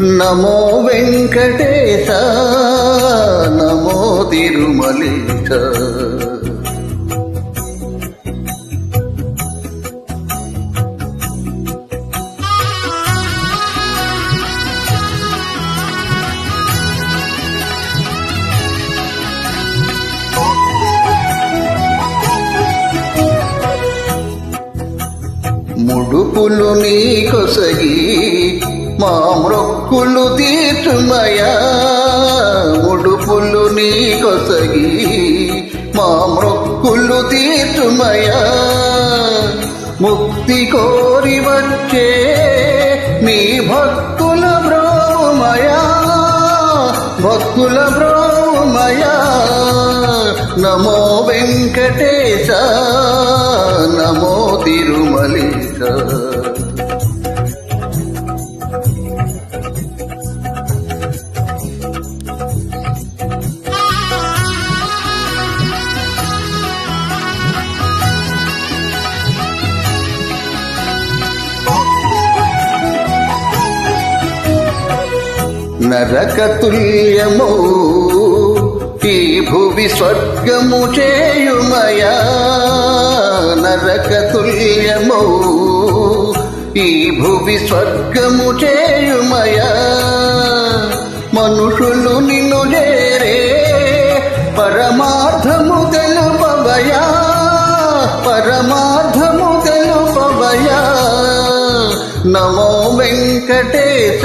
నమో వెంకటేశ నమో తిరుమలేశ ముడుపులు నీ కొసగి మా మ్రొక్కులు తీర్చుమయా? ఉడుపులు నీ కొసగి మా మ్రొక్కులు తీర్చుమయా? ముక్తి కోరి వచ్చే నీ భక్తుల బ్రోమయా భక్తుల బ్రోమయా నమో వెంకటేశ నమో తిరుమలేశ నరక తుల్యము ఈ భువి స్వర్గము చేయుమయా? నరక తుల్యము ఈ భువి స్వర్గము చేయుమయా? మనుషులు నిన్ను చేరే పరమార్థము తెలుపవయా? పరమార్థము తెలుపవయా? నమో వెంకటేశ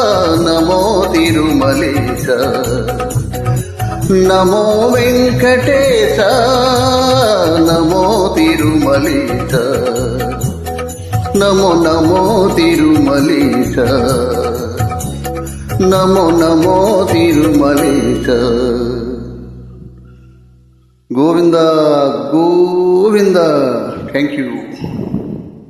నమో తిరుమలేశ. నమో వెంకటేశ. నమో తిరుమలేశ. నమో నమో తిరుమలేశ. నమో నమో తిరుమలేశ. గోవింద గోవింద. Thank you